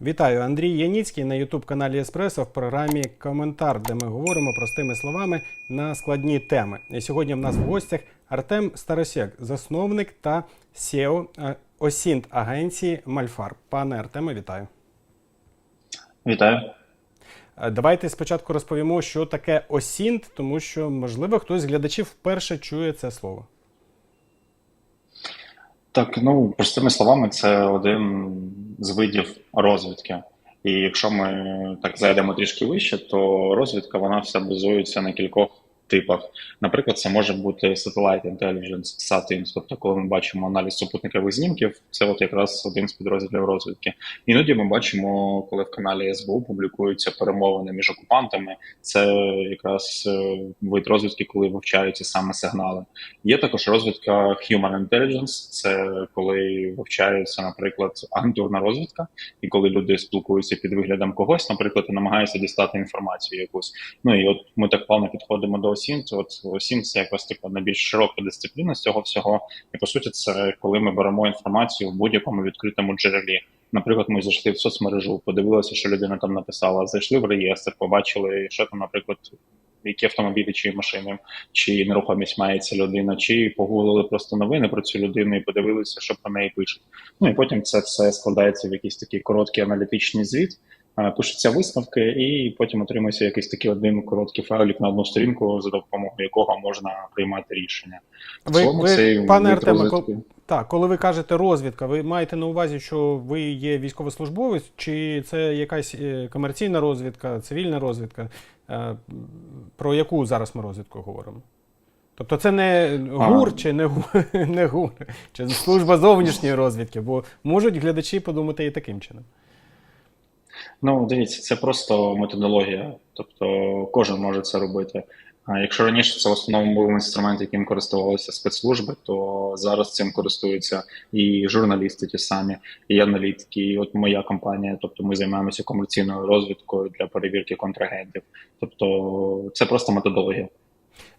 Вітаю, Андрій Яніцький на Ютуб-каналі Еспресо в програмі Коментар, де ми говоримо простими словами на складні теми. І сьогодні в нас в гостях Артем Старосєк, засновник та SEO е, осінт агенції Мальфар. Пане Артеме, вітаю. Вітаю. Е, Давайте спочатку розповімо, що таке осінт, тому що, можливо, хтось з глядачів вперше чує це слово. Так, ну простими словами, це один з видів розвідки. І якщо ми так зайдемо трішки вище, то розвідка вона все базується на кількох типах. Наприклад, це може бути Satellite Intelligence, SATINS, тобто коли ми бачимо аналіз супутникових знімків, це от якраз один з підрозділів розвідки. Іноді ми бачимо, коли в каналі СБУ публікуються перемовини між окупантами, це якраз е, вид розвідки, коли вивчаються саме сигнали. Є також розвідка Human Intelligence, це коли вивчається, наприклад, агентурна розвідка, і коли люди спілкуються під виглядом когось, наприклад, і намагаються дістати інформацію якусь. Ну і от ми так плавно підходимо до осін. От осін це якось типу найбільш широка дисципліна з цього всього. І по суті, це коли ми беремо інформацію в будь-якому відкритому джерелі. Наприклад, ми зайшли в соцмережу, подивилися, що людина там написала, зайшли в реєстр, побачили, що там, наприклад, які автомобілі чи машини, чи нерухомість має ця людина, чи погуглили просто новини про цю людину і подивилися, що про неї пишуть. Ну і потім це все складається в якийсь такий короткий аналітичний звіт. Е, Пишуться висновки, і потім отримується якийсь такий один короткий файлик на одну сторінку, за допомогою якого можна приймати рішення. Ви, цілому ви цей пане Артеме, розвідки- кол- так, коли ви кажете розвідка, ви маєте на увазі, що ви є військовослужбовець, чи це якась е, комерційна розвідка, цивільна розвідка? Е, Про яку зараз ми розвідку говоримо? Тобто це не ГУР чи не ГУР, не ГУР, чи служба зовнішньої розвідки, бо можуть глядачі подумати і таким чином. Ну, дивіться, це просто методологія, тобто кожен може це робити. А якщо раніше це в основному був інструмент, яким користувалися спецслужби, то зараз цим користуються і журналісти ті самі, і аналітики. І от моя компанія, тобто ми займаємося комерційною розвідкою для перевірки контрагентів. Тобто це просто методологія.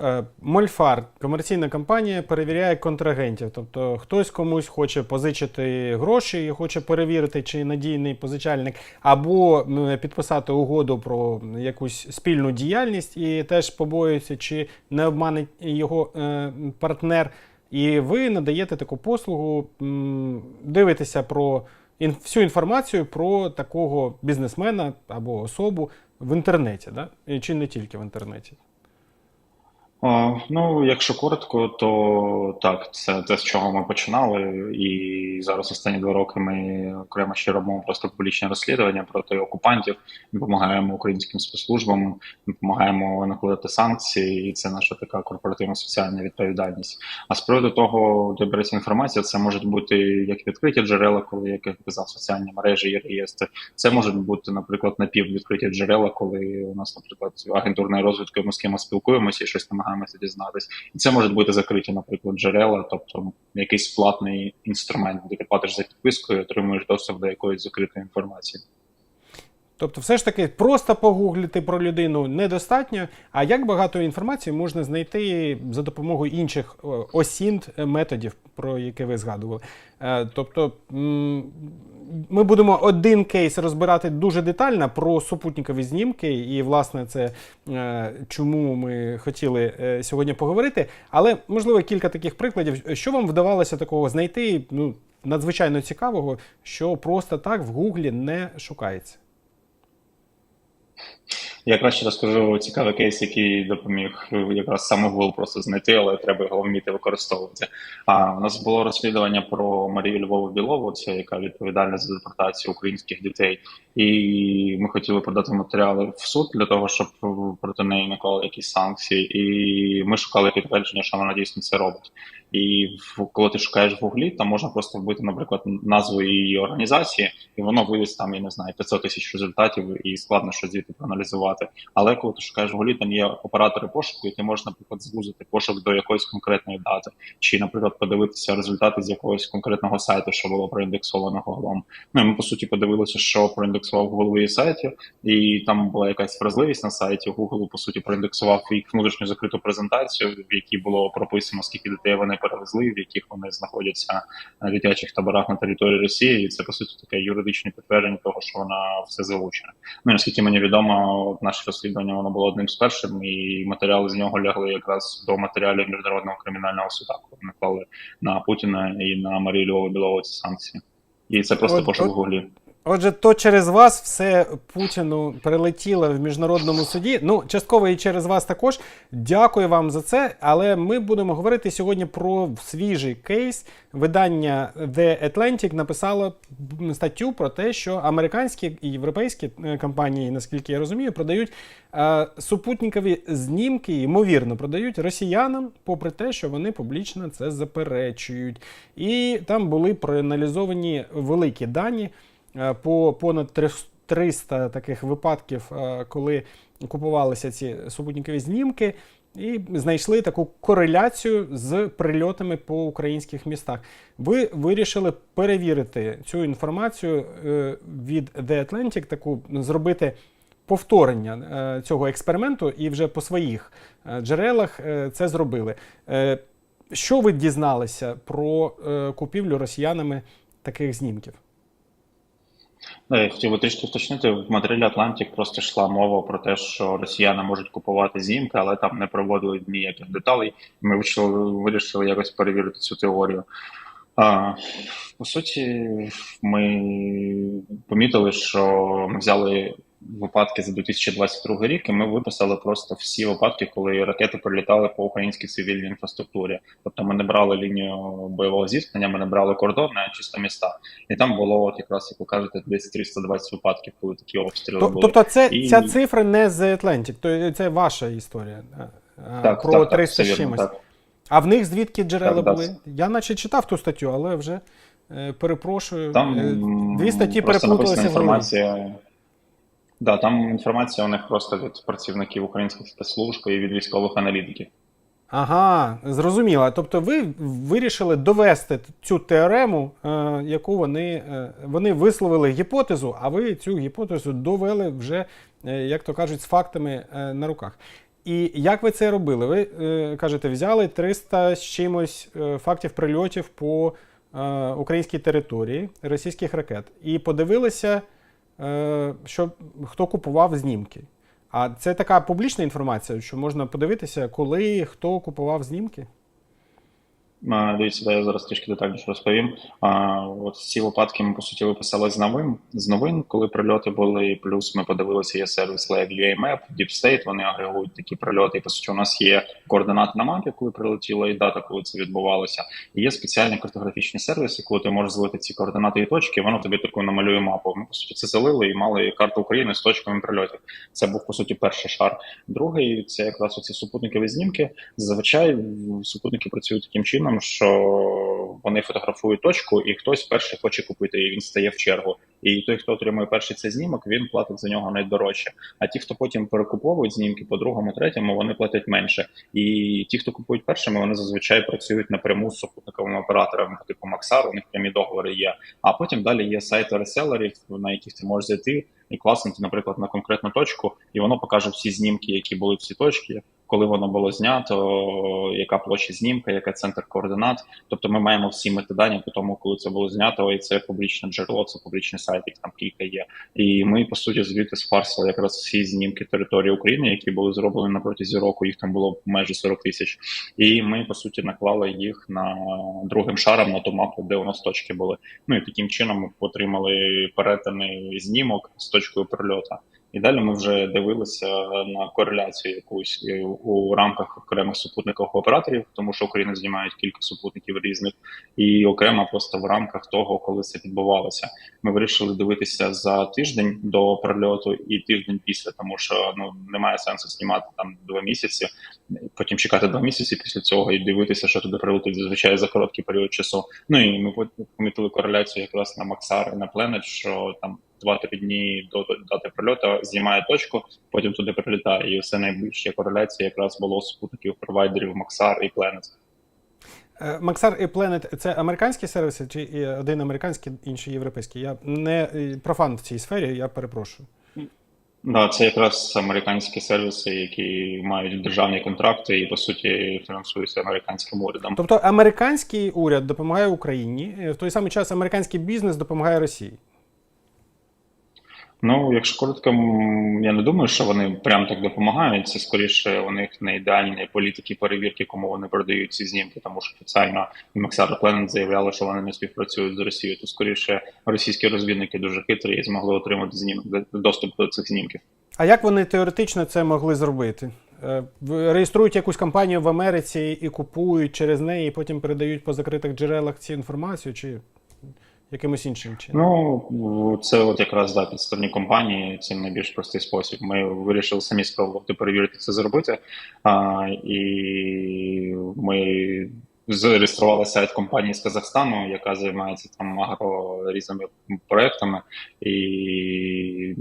Е, Мольфар, комерційна компанія, перевіряє контрагентів. Тобто хтось комусь хоче позичити гроші і хоче перевірити, чи надійний позичальник, або підписати угоду про якусь спільну діяльність і теж побоюється, чи не обманить його е, партнер. І ви надаєте таку послугу, м, дивитеся про всю інформацію про такого бізнесмена або особу в інтернеті, да? Чи не тільки в інтернеті. О, ну, якщо коротко, то так, це те, з чого ми починали, і зараз останні два роки ми окремо ще робимо просто публічне розслідування проти окупантів, допомагаємо українським спецслужбам, допомагаємо накладати санкції, і це наша така корпоративна соціальна відповідальність. А з приводу того, де береться інформація, це можуть бути як відкриті джерела, коли як я казав, соціальні мережі і реєстри. Це можуть бути, наприклад, напіввідкриті джерела, коли у нас, наприклад, агентурною розвідкою ми з кимось спілкуємося і щось намагаємося дізнатись. І це можуть бути закриті, наприклад, джерела, тобто якийсь платний інструмент, де ти платиш за підпискою, отримуєш доступ до якоїсь закритої інформації. Тобто, все ж таки, просто погуглити про людину недостатньо. А як багато інформації можна знайти за допомогою інших е, осінт е, методів, про які ви згадували? Е, Тобто, ми будемо один кейс розбирати дуже детально про супутникові знімки, і, власне, це чому ми хотіли сьогодні поговорити. Але, можливо, кілька таких прикладів, що вам вдавалося такого знайти, ну, надзвичайно цікавого, що просто так в Гуглі не шукається. Я краще розкажу цікавий кейс, який допоміг е, якраз саме просто знайти, але треба його вміти використовувати. А у нас було розслідування про Марію Львову Білову, це яка відповідальна за депортацію українських дітей, і ми хотіли подати матеріали в суд для того, щоб е, проти неї наклали якісь санкції. І ми шукали підтвердження, що вона дійсно це робить. І коли ти шукаєш в гуглі, там можна просто вбити, наприклад, назву її організації, і воно вивіз там, я не знаю, 500 тисяч результатів, і складно щось звідти проаналізувати. Але коли ти шукаєш в гуглі, там є оператори пошуку, і ти можеш, наприклад, звузити пошук до якоїсь конкретної дати, чи, наприклад, подивитися результати з якогось конкретного сайту, що було проіндексовано гуглом. Ну і ми по суті подивилися, що проіндексував Google її сайті, і там була якась вразливість на сайті. Google, по суті, проіндексував їх внутрішню закриту презентацію, в якій було прописано, скільки дітей вони перевезли, в яких вони знаходяться на дитячих таборах на території Росії. І це по суті таке юридичне підтвердження того, що вона все залучена. Ну наскільки мені відомо, наше розслідування воно було одним з перших, і матеріали з нього лягли якраз до матеріалів міжнародного кримінального суда, коли вони клали на Путіна і на Марію Львову Білову ці санкції. І це просто пошук в гуглі. Отже, то через вас все Путіну прилетіло в міжнародному суді. Ну, частково і через вас також. Дякую вам за це. Але ми будемо говорити сьогодні про свіжий кейс. Видання The Atlantic написало статтю про те, що американські і європейські е, компанії, наскільки я розумію, продають е, супутникові знімки, ймовірно, продають росіянам, попри те, що вони публічно це заперечують. І там були проаналізовані великі дані по понад 300 таких випадків, е, коли купувалися ці супутникові знімки, і знайшли таку кореляцію з прильотами по українських містах. Ви вирішили перевірити цю інформацію е, від The Atlantic, таку зробити повторення е, цього експерименту, і вже по своїх е, джерелах е, це зробили. Е, Що ви дізналися про е, купівлю росіянами таких знімків? Я хотів би трішки уточнити, в Мадрилі Атлантик просто йшла мова про те, що росіяни можуть купувати знімки, але там не проводили ніяких деталей. Ми вирішили, вирішили якось перевірити цю теорію. А, по суті, ми помітили, що взяли випадки за 2022 рік, і ми виписали просто всі випадки, коли ракети прилітали по українській цивільній інфраструктурі. Тобто ми не брали лінію бойового зіткнення, ми не брали кордони, а чисто міста. І там було, от якраз як ви кажете, десь 320 випадків, коли такі обстріли були. Тобто, це І- ця цифра не з Atlantic, то це ваша історія. а, а, Так, про так, так, 300 все з чимось. так. А в них звідки джерела Так, були? Я наче читав ту статтю, але вже е, перепрошую. Там е, дві статті переплуталися в інформація. Да, там інформація у них просто від працівників українських спецслужб і від військових аналітиків. Ага, зрозуміло. Тобто ви вирішили довести цю теорему, е, яку вони, е, вони висловили гіпотезу, а ви цю гіпотезу довели вже, е, як то кажуть, з фактами на руках. І як ви це робили? Ви кажете, взяли 300 з чимось фактів прильотів по українській території російських ракет і подивилися, що хто купував знімки. А це така публічна інформація, що можна подивитися, коли хто купував знімки. Дивіться, я зараз трішки детальніше розповім. От ці випадки ми по суті виписали з новин, з новин, коли прильоти були. Плюс ми подивилися, є сервіс like UAMap, Deep State, Вони агрегують такі прильоти. І по суті, у нас є координати на мапі, коли прилетіло, і дата, коли це відбувалося. І є спеціальні картографічні сервіси, коли ти можеш злити ці координати і точки, воно тобі таку намалює мапу. Ми по суті це залили і мали карту України з точками прильотів. Це був по суті перший шар. Другий це якраз оці супутникові знімки. Зазвичай супутники працюють таким чином, що вони фотографують точку, і хтось перший хоче купити, і він стає в чергу. І той, хто отримує перший цей знімок, він платить за нього найдорожче. А ті, хто потім перекуповують знімки по другому, третьому, вони платять менше. І ті, хто купують першими, вони зазвичай працюють напряму з супутниковими операторами, типу Максар, у них прямі договори є. А потім далі є сайти реселерів, на яких ти можеш зайти і класнути, наприклад, на конкретну точку, і воно покаже всі знімки, які були в цій точці, коли воно було знято, яка площа знімка, яка центр координат. Тобто ми маємо всі метадані по тому, коли це було знято, і це публічне джерело, це публічний сайт, їх там кілька є. І ми по суті звідти спарсили якраз всі знімки території України, які були зроблені на протязі року. Їх там було майже 40 тисяч. І ми по суті наклали їх на другим шаром на ту мапу, де у нас точки були. Ну і таким чином ми отримали перетиний знімок з точкою прильоту. І далі ми вже дивилися на кореляцію якусь у рамках окремих супутникових операторів, тому що Україна знімає кілька супутників різних, і окремо просто в рамках того, коли це відбувалося. Ми вирішили дивитися за тиждень до прильоту і тиждень після, тому що ну немає сенсу знімати там два місяці, потім чекати два місяці після цього і дивитися, що туди прилетить зазвичай за короткий період часу. Ну і ми помітили кореляцію якраз на Максар і на Planet, що там. Два-три дні до дати прильоту знімає точку, потім туди прилітає. І все найбільша кореляція якраз було з спутників провайдерів Максар і Planet. Е, Максар і Planet – це американські сервіси, чи один американський, інший європейський? Я не е, профан в цій сфері, я перепрошую. Да, це якраз американські сервіси, які мають державні контракти і по суті фінансуються американським урядом. Тобто американський уряд допомагає Україні, е, в той самий час американський бізнес допомагає Росії. Ну, якщо коротко, я не думаю, що вони прям так допомагають. Це скоріше у них не ідеальні політики перевірки, кому вони продають ці знімки, тому що офіційно Maxar Planet заявляли, що вони не співпрацюють з Росією. То скоріше російські розвідники дуже хитрі і змогли отримати знімок доступ до цих знімків. А як вони теоретично це могли зробити? Е, Реєструють якусь компанію в Америці і купують через неї, і потім передають по закритих джерелах цю інформацію, чи якимось іншим чином? Ну це от якраз да, підставні компанії. Це найбільш простий спосіб. Ми вирішили самі спробувати перевірити це зробити. А, і ми зареєстрували сайт компанії з Казахстану, яка займається там агро різними проектами, і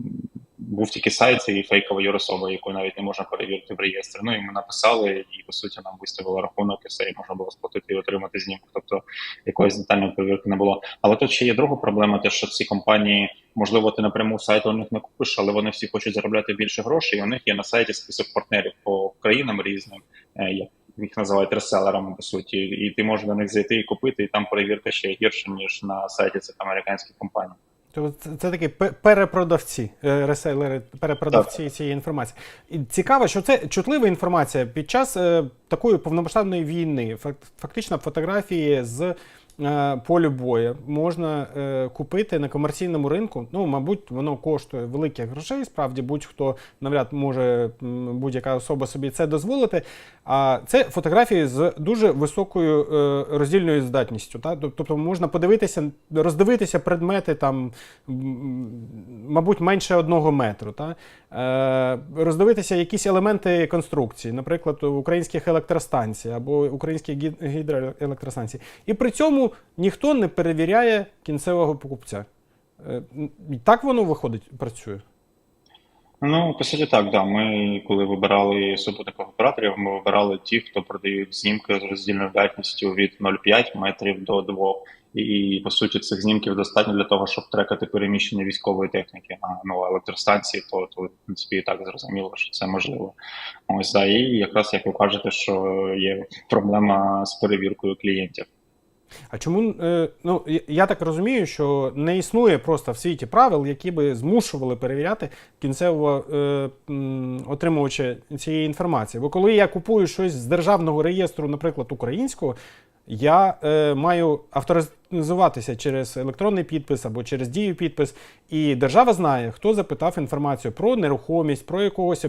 був тільки сайт і фейкова юрособа, яку навіть не можна перевірити в реєстрі. Ну і ми написали, і по суті нам виставили рахунок, і все, і можна було сплатити і отримати знімок. Тобто якоїсь детальної перевірки не було. Але тут ще є друга проблема, те, що ці компанії, можливо, ти напряму сайт у них не купиш, але вони всі хочуть заробляти більше грошей. І у них є на сайті список партнерів по країнам різним, е, як їх називають реселерами, по суті, і ти можеш до них зайти і купити, і там перевірка ще гірше, ніж на сайті цих американських компаній. Тобто це, такі пе- перепродавці, е, реселери, перепродавці цієї інформації. І цікаво, що це чутлива інформація під час е, такої повномасштабної війни. Фак- Фактично, фотографії з е, полю бою можна е, купити на комерційному ринку. Ну, мабуть, воно коштує великих грошей. Справді, будь-хто навряд може будь-яка особа собі це дозволити. А це фотографії з дуже високою е, роздільною здатністю. Та? Тобто можна подивитися, роздивитися предмети там, мабуть, менше одного метру. Та? Роздивитися якісь елементи конструкції, наприклад, українських електростанцій або українських гідроелектростанцій. І при цьому ніхто не перевіряє кінцевого покупця. Е, Так воно виходить, працює. Ну, по суті, так, да. Ми коли вибирали супутникових операторів, ми вибирали ті, хто продають знімки з роздільною здатністю від 0,5 метрів до 2. І по суті, цих знімків достатньо для того, щоб трекати переміщення військової техніки. А ну електростанції, то, то в принципі і так зрозуміло, що це можливо. Ось да, і якраз як ви кажете, що є проблема з перевіркою клієнтів. А чому е, ну я- так розумію, що не існує просто в світі правил, які би змушували перевіряти кінцевого е, отримувача цієї інформації. Бо коли я купую щось з державного реєстру, наприклад, українського, я е, маю авторизуватися через електронний підпис або через дію підпис, і держава знає, хто запитав інформацію про нерухомість, про якогось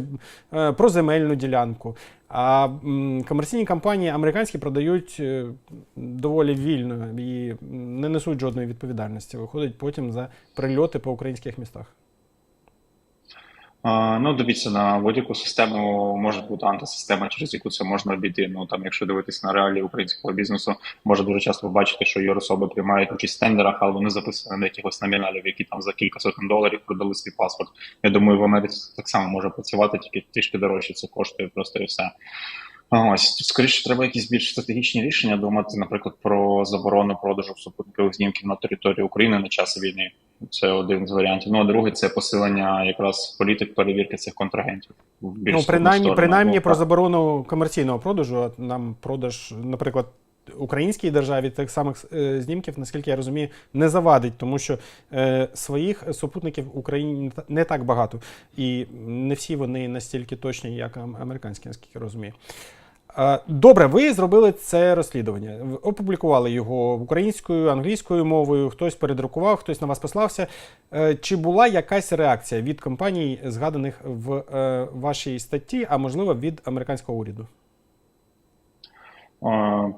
е, про земельну ділянку. А м, комерційні компанії американські продають е, доволі вільно і не несуть жодної відповідальності. Виходить потім за прильоти по українських містах. Ну, дивіться, на будь-яку систему може бути антисистема, через яку це можна обійти. Ну там, якщо дивитися на реалії українського бізнесу, може дуже часто побачити, що юрособи приймають участь в тендерах, але вони записані на якихось номіналів, які там за кілька сотень доларів продали свій паспорт. Я думаю, в Америці так само може працювати, тільки трішки дорожче це коштує просто і все. Ось тут скоріше треба якісь більш стратегічні рішення думати, наприклад, про заборону продажу супутникових знімків на території України на час війни. Це один з варіантів. Ну а другий це посилення якраз політик перевірки цих контрагентів. більш Ну, принаймні, сторону. принаймні Ну, про заборону комерційного продажу. Нам продаж, наприклад, українській державі тих самих е, знімків, наскільки я розумію, не завадить, тому що е, своїх супутників в Україні не так багато. І не всі вони настільки точні, як американські, наскільки я розумію. Добре, ви зробили це розслідування. Опублікували його українською, англійською мовою, хтось передрукував, хтось на вас послався. Е, Чи була якась реакція від компаній, згаданих в е, вашій статті, а можливо від американського уряду?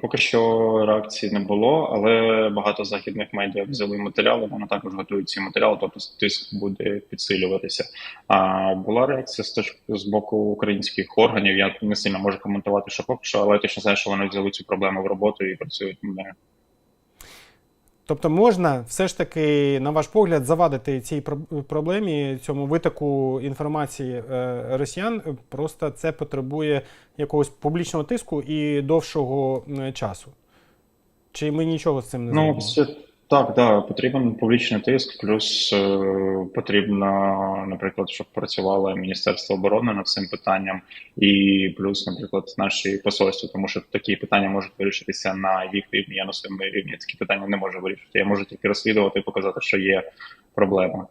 Поки що реакції не було, але багато західних медіа взяли матеріали. Вони також готують ці матеріали, тобто тиск буде підсилюватися. А була реакція з з боку українських органів. Я не сильно можу коментувати, що поки що, але точно знаю, що вони взяли цю проблему в роботу і працюють. Тобто можна все ж таки, на ваш погляд, завадити цій про- проблемі, цьому витоку інформації е, росіян. Просто це потребує якогось публічного тиску і довшого часу. Чи ми нічого з цим не Ну, зробимо? суті, Так, да, потрібен публічний тиск, плюс е, потрібно, наприклад, щоб працювало Міністерство оборони над цим питанням, і плюс, наприклад, наші посольства, тому що такі питання можуть вирішитися на їх рівні. Я на своєму рівні такі питання не можу вирішити. Я можу тільки розслідувати і показати, що є проблема.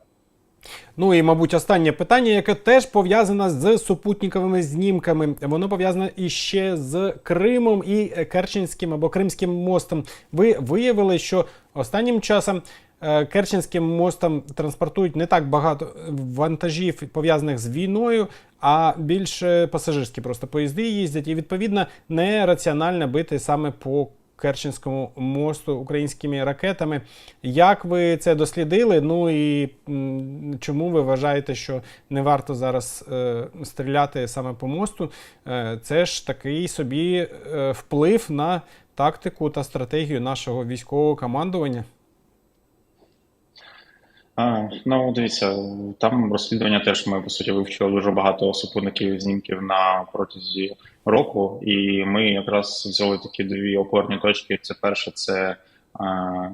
Ну і, мабуть, останнє питання, яке теж пов'язане з супутниковими знімками. Воно пов'язане іще з Кримом і Керченським або Кримським мостом. Ви виявили, що останнім часом е, Керченським мостом транспортують не так багато вантажів пов'язаних з війною, а більше пасажирські просто поїзди їздять, і відповідно нераціонально бити саме по Керченському мосту українськими ракетами. Як ви це дослідили? Ну і чому ви вважаєте, що не варто зараз е, стріляти саме по мосту? Е, це ж такий собі е, вплив на тактику та стратегію нашого військового командування. Ну, дивіться, там розслідування теж ми по суті вивчили дуже багато супутників знімків на протязі року, і ми якраз взяли такі дві опорні точки. Це перше, це а,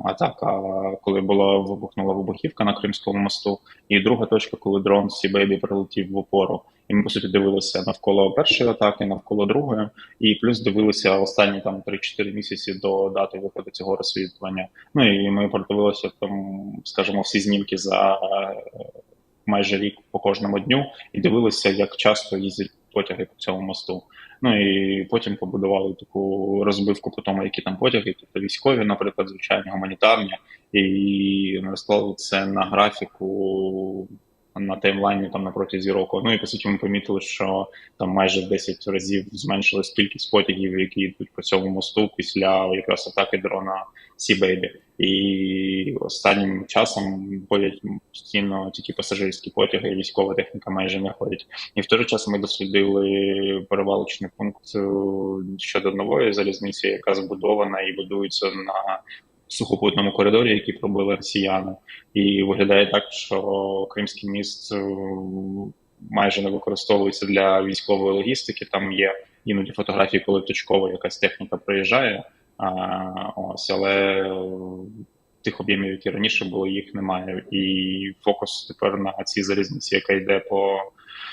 атака, коли була вибухнула вибухівка на Кримському мосту, і друга точка, коли дрон Сі Бейбі прилетів в опору. І ми по суті дивилися навколо першої атаки, навколо другої, і плюс дивилися останні там 3-4 місяці до дати виходу цього розслідування. Ну і ми продивилися там, скажімо, всі знімки за е, майже рік по кожному дню, і дивилися, як часто їздять потяги по цьому мосту. Ну і потім побудували таку розбивку по тому, які там потяги, тобто військові, наприклад, звичайні гуманітарні, і розклали це на графіку на таймлайні там на протязі року. Ну і по суті, ми помітили, що там майже в 10 разів зменшилась кількість потягів, які йдуть по цьому мосту після якраз атаки дрона Baby. І останнім часом ходять постійно тільки пасажирські потяги, і військова техніка майже не ходить. І в той же час ми дослідили перевалочний пункт е, щодо нової залізниці, яка збудована і будується на сухопутному коридорі, який пробили росіяни. І виглядає так, що Кримський міст е, майже не використовується для військової логістики. Там є іноді фотографії, коли точково якась техніка приїжджає. А, ось, але тих об'ємів, які раніше були, їх немає. І фокус тепер на цій залізниці, яка йде по,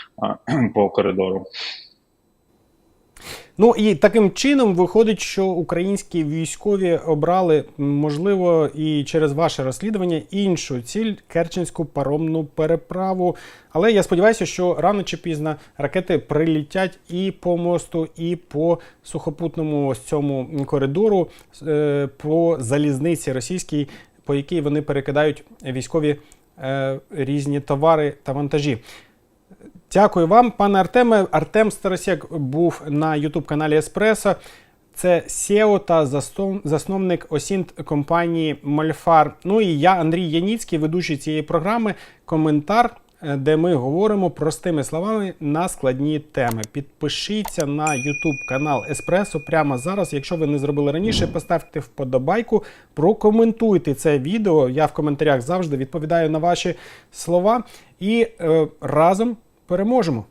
по коридору. Ну і таким чином виходить, що українські військові обрали, можливо, і через ваше розслідування іншу ціль Керченську паромну переправу. Але я сподіваюся, що рано чи пізно ракети прилітять і по мосту, і по сухопутному ось цьому коридору, е, по залізниці російській, по якій вони перекидають військові е, різні товари та вантажі. Дякую вам, пане Артеме. Артем Старосяк був на youtube каналі Еспресо. Це SEO та засновник осінт компанії Мольфар. Ну і я, Андрій Яніцький, ведучий цієї програми. Коментар, е, де ми говоримо простими словами на складні теми. Підпишіться на YouTube канал Еспресо прямо зараз. Якщо ви не зробили раніше, поставте вподобайку, прокоментуйте це відео. Я в коментарях завжди відповідаю на ваші слова. І е, разом переможемо.